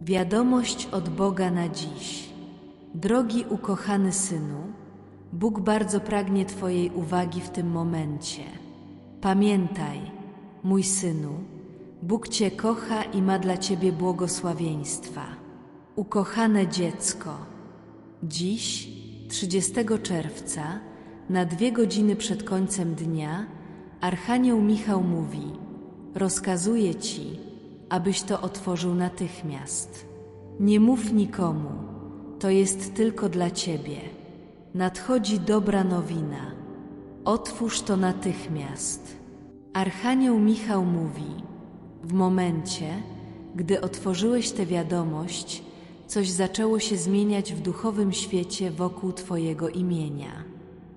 Wiadomość od Boga na dziś. Drogi ukochany synu, Bóg bardzo pragnie Twojej uwagi w tym momencie. Pamiętaj, mój synu, Bóg Cię kocha i ma dla Ciebie błogosławieństwa. Ukochane dziecko, dziś, 30 czerwca, na dwie godziny przed końcem dnia, Archanioł Michał mówi: Rozkazuję Ci, abyś to otworzył natychmiast. Nie mów nikomu, to jest tylko dla Ciebie. Nadchodzi dobra nowina. Otwórz to natychmiast. Archanioł Michał mówi: W momencie, gdy otworzyłeś tę wiadomość, coś zaczęło się zmieniać w duchowym świecie wokół Twojego imienia.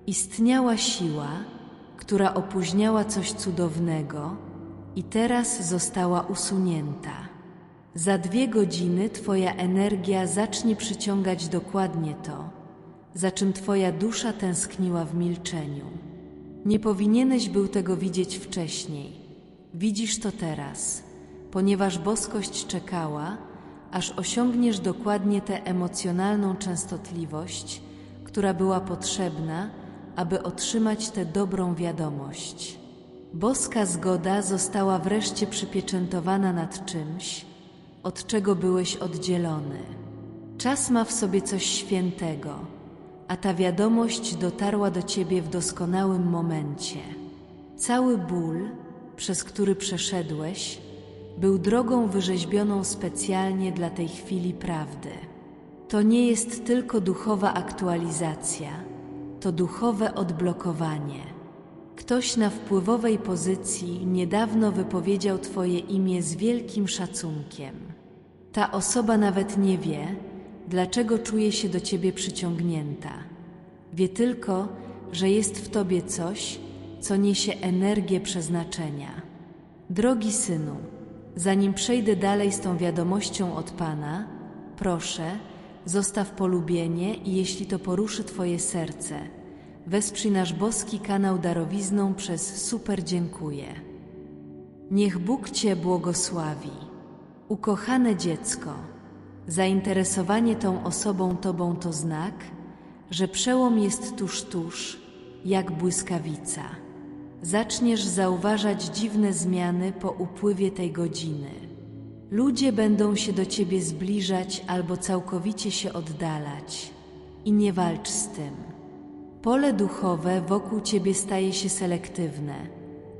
Istniała siła, która opóźniała coś cudownego i teraz została usunięta. Za dwie godziny Twoja energia zacznie przyciągać dokładnie to, za czym Twoja dusza tęskniła w milczeniu. Nie powinieneś był tego widzieć wcześniej. Widzisz to teraz, ponieważ boskość czekała, aż osiągniesz dokładnie tę emocjonalną częstotliwość, która była potrzebna, aby otrzymać tę dobrą wiadomość. Boska zgoda została wreszcie przypieczętowana nad czymś, od czego byłeś oddzielony. Czas ma w sobie coś świętego, a ta wiadomość dotarła do ciebie w doskonałym momencie. Cały ból, przez który przeszedłeś, był drogą wyrzeźbioną specjalnie dla tej chwili prawdy. To nie jest tylko duchowa aktualizacja, to duchowe odblokowanie. Ktoś na wpływowej pozycji niedawno wypowiedział Twoje imię z wielkim szacunkiem. Ta osoba nawet nie wie, dlaczego czuje się do Ciebie przyciągnięta. Wie tylko, że jest w Tobie coś, co niesie energię przeznaczenia. Drogi synu, zanim przejdę dalej z tą wiadomością od Pana, proszę, zostaw polubienie i jeśli to poruszy Twoje serce, wesprzyj nasz boski kanał darowizną przez super dziękuję. Niech Bóg Cię błogosławi. Ukochane dziecko, zainteresowanie tą osobą Tobą to znak, że przełom jest tuż, tuż, jak błyskawica. Zaczniesz zauważać dziwne zmiany po upływie tej godziny. Ludzie będą się do Ciebie zbliżać albo całkowicie się oddalać. I nie walcz z tym. Pole duchowe wokół Ciebie staje się selektywne,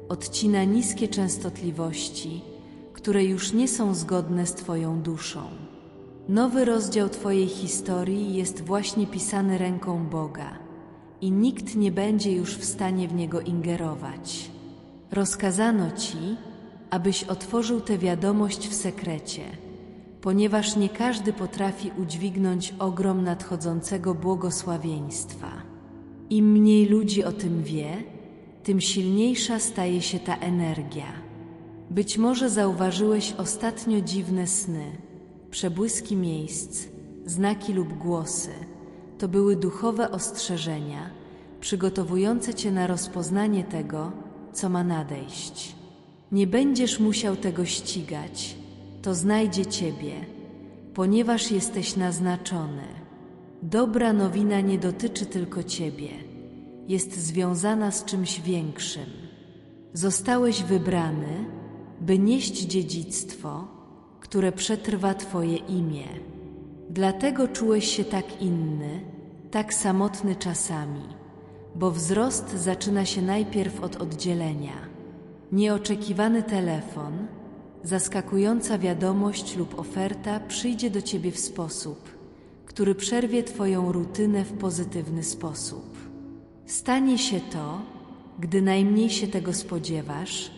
odcina niskie częstotliwości, które już nie są zgodne z Twoją duszą. Nowy rozdział Twojej historii jest właśnie pisany ręką Boga i nikt nie będzie już w stanie w niego ingerować. Rozkazano Ci, abyś otworzył tę wiadomość w sekrecie, ponieważ nie każdy potrafi udźwignąć ogrom nadchodzącego błogosławieństwa. Im mniej ludzi o tym wie, tym silniejsza staje się ta energia. Być może zauważyłeś ostatnio dziwne sny, przebłyski miejsc, znaki lub głosy. To były duchowe ostrzeżenia, przygotowujące cię na rozpoznanie tego, co ma nadejść. Nie będziesz musiał tego ścigać, to znajdzie ciebie, ponieważ jesteś naznaczony. Dobra nowina nie dotyczy tylko ciebie, jest związana z czymś większym. Zostałeś wybrany, by nieść dziedzictwo, które przetrwa Twoje imię. Dlatego czułeś się tak inny, tak samotny czasami, bo wzrost zaczyna się najpierw od oddzielenia. Nieoczekiwany telefon, zaskakująca wiadomość lub oferta przyjdzie do Ciebie w sposób, który przerwie Twoją rutynę w pozytywny sposób. Stanie się to, gdy najmniej się tego spodziewasz,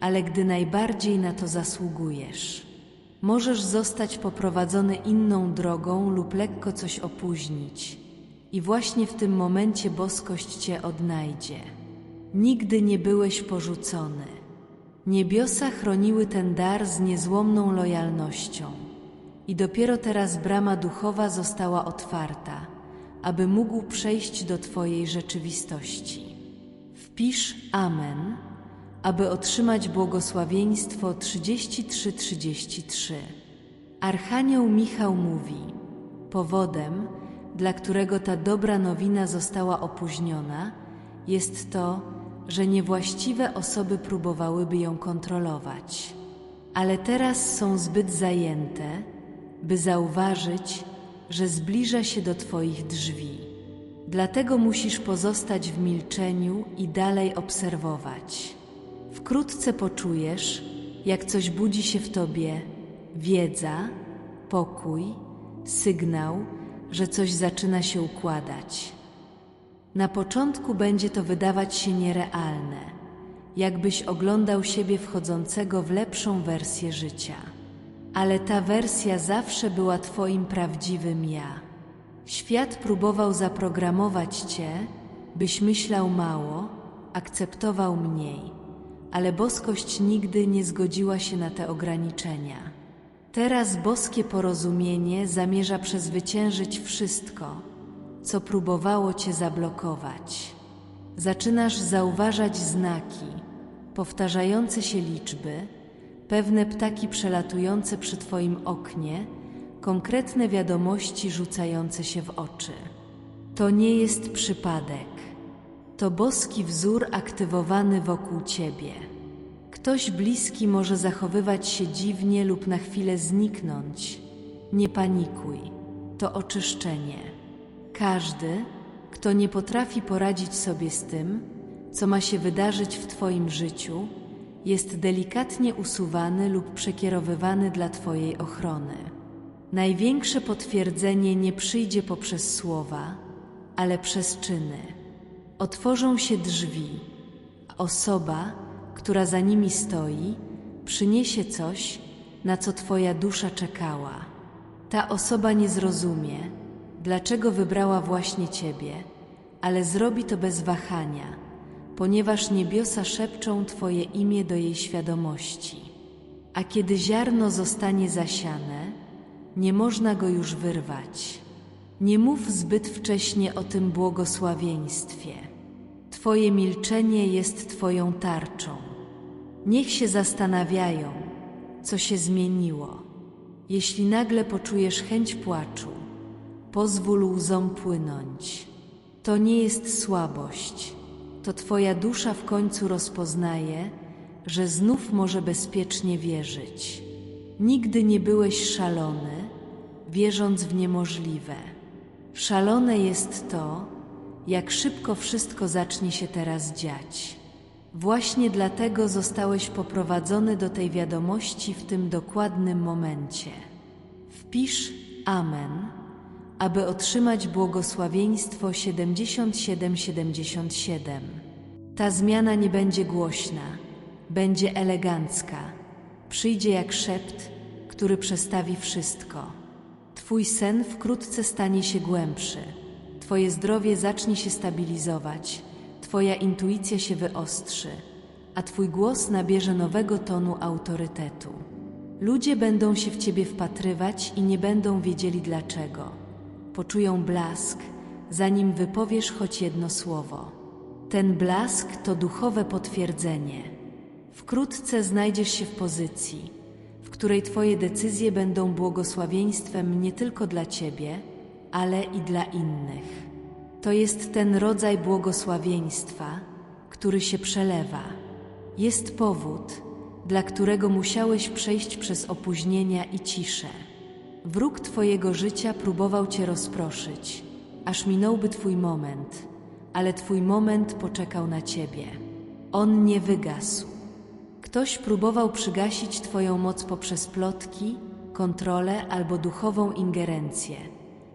ale gdy najbardziej na to zasługujesz. Możesz zostać poprowadzony inną drogą lub lekko coś opóźnić, i właśnie w tym momencie boskość Cię odnajdzie. Nigdy nie byłeś porzucony. Niebiosa chroniły ten dar z niezłomną lojalnością, i dopiero teraz brama duchowa została otwarta, aby mógł przejść do Twojej rzeczywistości. Wpisz Amen aby otrzymać błogosławieństwo 3333. Archanioł Michał mówi: Powodem, dla którego ta dobra nowina została opóźniona, jest to, że niewłaściwe osoby próbowałyby ją kontrolować. Ale teraz są zbyt zajęte, by zauważyć, że zbliża się do Twoich drzwi. Dlatego musisz pozostać w milczeniu i dalej obserwować. Wkrótce poczujesz, jak coś budzi się w Tobie wiedza, pokój, sygnał, że coś zaczyna się układać. Na początku będzie to wydawać się nierealne, jakbyś oglądał siebie wchodzącego w lepszą wersję życia. Ale ta wersja zawsze była Twoim prawdziwym ja. Świat próbował zaprogramować Cię, byś myślał mało, akceptował mniej, ale boskość nigdy nie zgodziła się na te ograniczenia. Teraz boskie porozumienie zamierza przezwyciężyć wszystko, co próbowało Cię zablokować. Zaczynasz zauważać znaki, powtarzające się liczby, pewne ptaki przelatujące przy Twoim oknie, konkretne wiadomości rzucające się w oczy. To nie jest przypadek. To boski wzór aktywowany wokół Ciebie. Ktoś bliski może zachowywać się dziwnie lub na chwilę zniknąć. Nie panikuj, to oczyszczenie. Każdy, kto nie potrafi poradzić sobie z tym, co ma się wydarzyć w Twoim życiu, jest delikatnie usuwany lub przekierowywany dla Twojej ochrony. Największe potwierdzenie nie przyjdzie poprzez słowa, ale przez czyny. Otworzą się drzwi, osoba, która za nimi stoi, przyniesie coś, na co Twoja dusza czekała. Ta osoba nie zrozumie, dlaczego wybrała właśnie Ciebie, ale zrobi to bez wahania, ponieważ niebiosa szepczą Twoje imię do jej świadomości. A kiedy ziarno zostanie zasiane, nie można go już wyrwać. Nie mów zbyt wcześnie o tym błogosławieństwie. Twoje milczenie jest Twoją tarczą. Niech się zastanawiają, co się zmieniło. Jeśli nagle poczujesz chęć płaczu, pozwól łzom płynąć. To nie jest słabość, to Twoja dusza w końcu rozpoznaje, że znów może bezpiecznie wierzyć. Nigdy nie byłeś szalony, wierząc w niemożliwe. Szalone jest to, jak szybko wszystko zacznie się teraz dziać. Właśnie dlatego zostałeś poprowadzony do tej wiadomości w tym dokładnym momencie. Wpisz Amen, aby otrzymać błogosławieństwo 7777. Ta zmiana nie będzie głośna, będzie elegancka, przyjdzie jak szept, który przestawi wszystko. Twój sen wkrótce stanie się głębszy, Twoje zdrowie zacznie się stabilizować Twoja intuicja się wyostrzy, a Twój głos nabierze nowego tonu autorytetu. Ludzie będą się w Ciebie wpatrywać i nie będą wiedzieli dlaczego. Poczują blask, zanim wypowiesz choć jedno słowo. Ten blask to duchowe potwierdzenie. Wkrótce znajdziesz się w pozycji, w której Twoje decyzje będą błogosławieństwem nie tylko dla Ciebie, ale i dla innych. To jest ten rodzaj błogosławieństwa, który się przelewa. Jest powód, dla którego musiałeś przejść przez opóźnienia i ciszę. Wróg Twojego życia próbował Cię rozproszyć, aż minąłby Twój moment, ale Twój moment poczekał na Ciebie. On nie wygasł. Ktoś próbował przygasić Twoją moc poprzez plotki, kontrolę albo duchową ingerencję,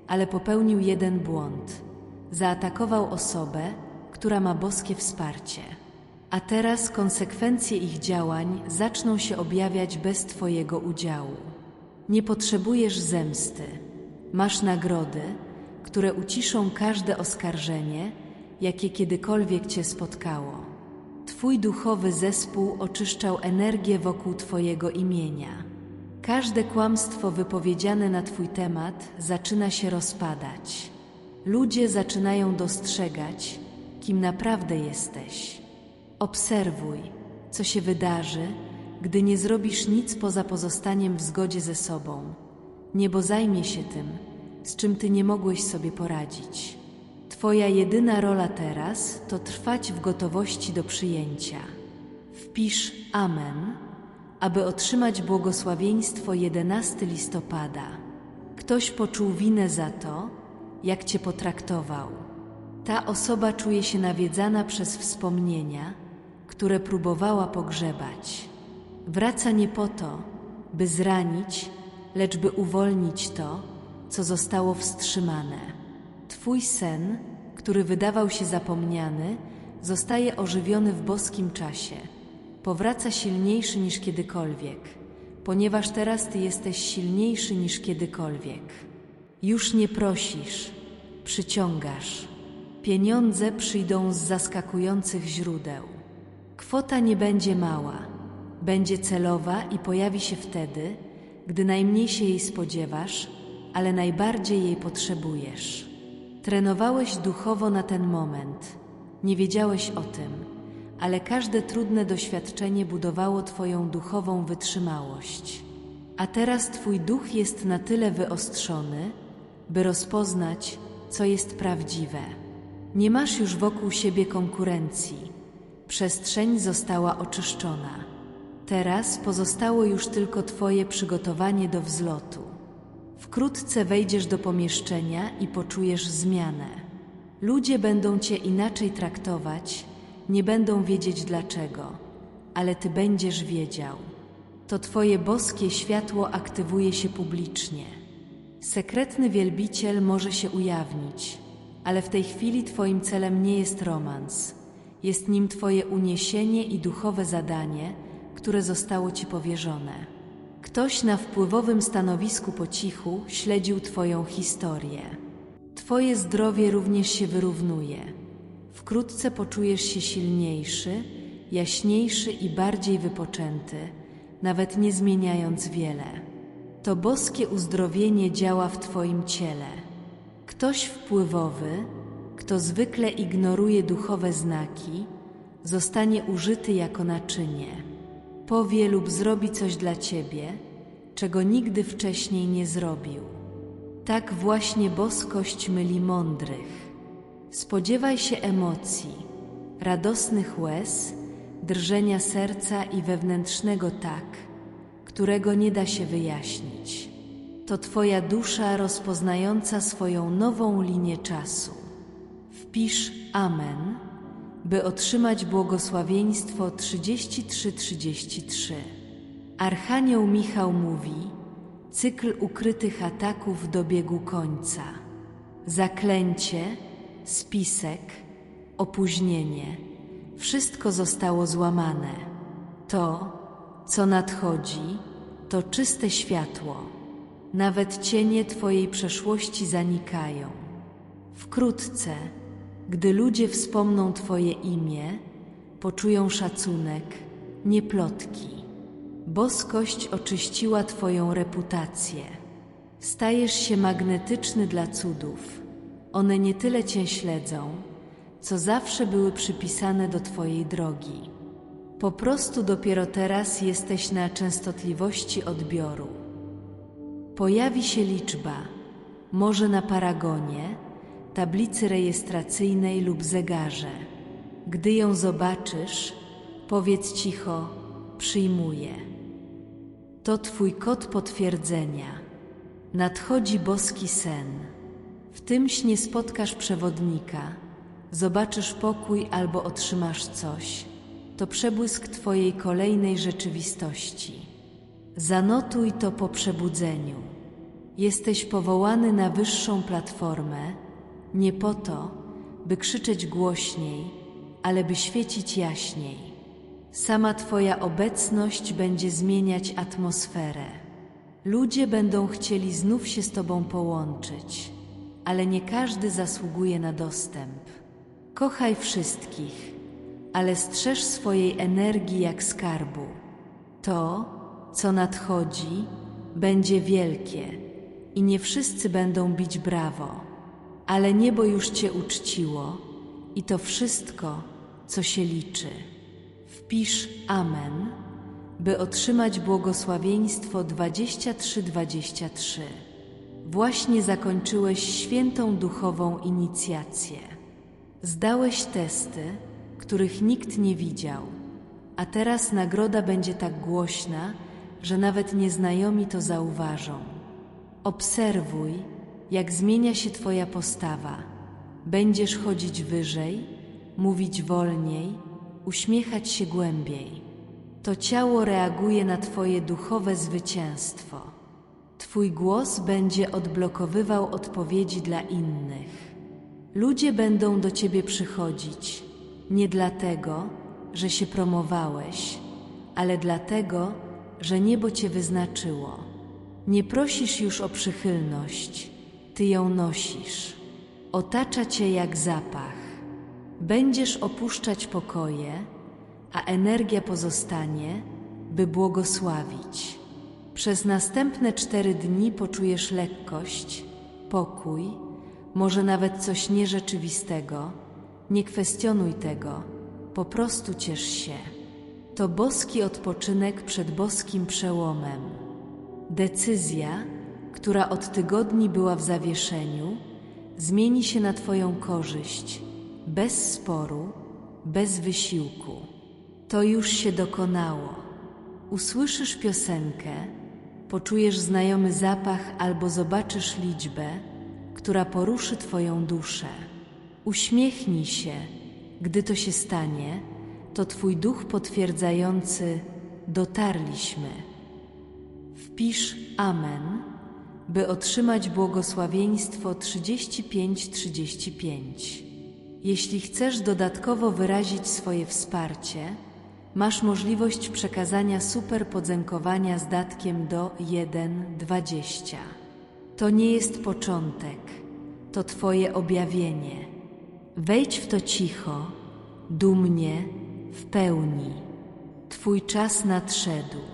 ale popełnił jeden błąd – zaatakował osobę, która ma boskie wsparcie. A teraz konsekwencje ich działań zaczną się objawiać bez Twojego udziału. Nie potrzebujesz zemsty. Masz nagrody, które uciszą każde oskarżenie, jakie kiedykolwiek Cię spotkało. Twój duchowy zespół oczyszczał energię wokół Twojego imienia. Każde kłamstwo wypowiedziane na Twój temat zaczyna się rozpadać. Ludzie zaczynają dostrzegać, kim naprawdę jesteś. Obserwuj, co się wydarzy, gdy nie zrobisz nic poza pozostaniem w zgodzie ze sobą, Niebo zajmie się tym, z czym ty nie mogłeś sobie poradzić. Twoja jedyna rola teraz to trwać w gotowości do przyjęcia. Wpisz Amen, aby otrzymać błogosławieństwo 11 listopada. Ktoś poczuł winę za to, jak cię potraktował. Ta osoba czuje się nawiedzana przez wspomnienia, które próbowała pogrzebać. Wraca nie po to, by zranić, lecz by uwolnić to, co zostało wstrzymane. Twój sen, który wydawał się zapomniany, zostaje ożywiony w boskim czasie. Powraca silniejszy niż kiedykolwiek, ponieważ teraz Ty jesteś silniejszy niż kiedykolwiek. Już nie prosisz, przyciągasz. Pieniądze przyjdą z zaskakujących źródeł. Kwota nie będzie mała, będzie celowa i pojawi się wtedy, gdy najmniej się jej spodziewasz, ale najbardziej jej potrzebujesz. Trenowałeś duchowo na ten moment, nie wiedziałeś o tym, ale każde trudne doświadczenie budowało Twoją duchową wytrzymałość. A teraz Twój duch jest na tyle wyostrzony, by rozpoznać, co jest prawdziwe. Nie masz już wokół siebie konkurencji. Przestrzeń została oczyszczona. Teraz pozostało już tylko Twoje przygotowanie do wzlotu. Wkrótce wejdziesz do pomieszczenia i poczujesz zmianę. Ludzie będą Cię inaczej traktować, nie będą wiedzieć dlaczego, ale Ty będziesz wiedział. To Twoje boskie światło aktywuje się publicznie. Sekretny wielbiciel może się ujawnić, ale w tej chwili Twoim celem nie jest romans. Jest nim Twoje uniesienie i duchowe zadanie, które zostało Ci powierzone. Ktoś na wpływowym stanowisku po cichu śledził Twoją historię. Twoje zdrowie również się wyrównuje. Wkrótce poczujesz się silniejszy, jaśniejszy i bardziej wypoczęty, nawet nie zmieniając wiele. To boskie uzdrowienie działa w Twoim ciele. Ktoś wpływowy, kto zwykle ignoruje duchowe znaki, zostanie użyty jako naczynie. Powie lub zrobi coś dla Ciebie, czego nigdy wcześniej nie zrobił. Tak właśnie boskość myli mądrych. Spodziewaj się emocji, radosnych łez, drżenia serca i wewnętrznego tak, którego nie da się wyjaśnić. To Twoja dusza rozpoznająca swoją nową linię czasu. Wpisz Amen, by otrzymać błogosławieństwo 33-33. Archanioł Michał mówi: Cykl ukrytych ataków dobiegł końca. Zaklęcie, spisek, opóźnienie wszystko zostało złamane. To, co nadchodzi, to czyste światło. Nawet cienie Twojej przeszłości zanikają. Wkrótce, gdy ludzie wspomną Twoje imię, poczują szacunek, nie plotki. Boskość oczyściła Twoją reputację. Stajesz się magnetyczny dla cudów. One nie tyle Cię śledzą, co zawsze były przypisane do Twojej drogi. Po prostu dopiero teraz jesteś na częstotliwości odbioru. Pojawi się liczba, może na paragonie, tablicy rejestracyjnej lub zegarze. Gdy ją zobaczysz, powiedz cicho: Przyjmuję. To Twój kod potwierdzenia. Nadchodzi boski sen. W tym śnie spotkasz przewodnika, zobaczysz pokój albo otrzymasz coś. To przebłysk Twojej kolejnej rzeczywistości. Zanotuj to po przebudzeniu. Jesteś powołany na wyższą platformę, nie po to, by krzyczeć głośniej, ale by świecić jaśniej. Sama Twoja obecność będzie zmieniać atmosferę. Ludzie będą chcieli znów się z Tobą połączyć, ale nie każdy zasługuje na dostęp. Kochaj wszystkich, ale strzeż swojej energii jak skarbu. To, co nadchodzi, będzie wielkie i nie wszyscy będą bić brawo ale niebo już Cię uczciło i to wszystko, co się liczy. Wpisz Amen, by otrzymać błogosławieństwo 2323. Właśnie zakończyłeś świętą duchową inicjację. Zdałeś testy, których nikt nie widział, a teraz nagroda będzie tak głośna, że nawet nieznajomi to zauważą. Obserwuj, jak zmienia się Twoja postawa. Będziesz chodzić wyżej, mówić wolniej, uśmiechać się głębiej. To ciało reaguje na Twoje duchowe zwycięstwo. Twój głos będzie odblokowywał odpowiedzi dla innych. Ludzie będą do Ciebie przychodzić nie dlatego, że się promowałeś, ale dlatego, że niebo Cię wyznaczyło. Nie prosisz już o przychylność, Ty ją nosisz. Otacza Cię jak zapach. Będziesz opuszczać pokoje, a energia pozostanie, by błogosławić. Przez następne cztery dni poczujesz lekkość, pokój, może nawet coś nierzeczywistego. Nie kwestionuj tego, po prostu ciesz się. To boski odpoczynek przed boskim przełomem. Decyzja, która od tygodni była w zawieszeniu, zmieni się na Twoją korzyść, bez sporu, bez wysiłku. To już się dokonało. Usłyszysz piosenkę, poczujesz znajomy zapach albo zobaczysz liczbę, która poruszy Twoją duszę. Uśmiechnij się, gdy to się stanie, to Twój duch potwierdzający dotarliśmy. Wpisz Amen, by otrzymać błogosławieństwo 35-35. Jeśli chcesz dodatkowo wyrazić swoje wsparcie, masz możliwość przekazania super podziękowania z datkiem do 1,20. To nie jest początek, to Twoje objawienie. Wejdź w to cicho, dumnie, w pełni. Twój czas nadszedł.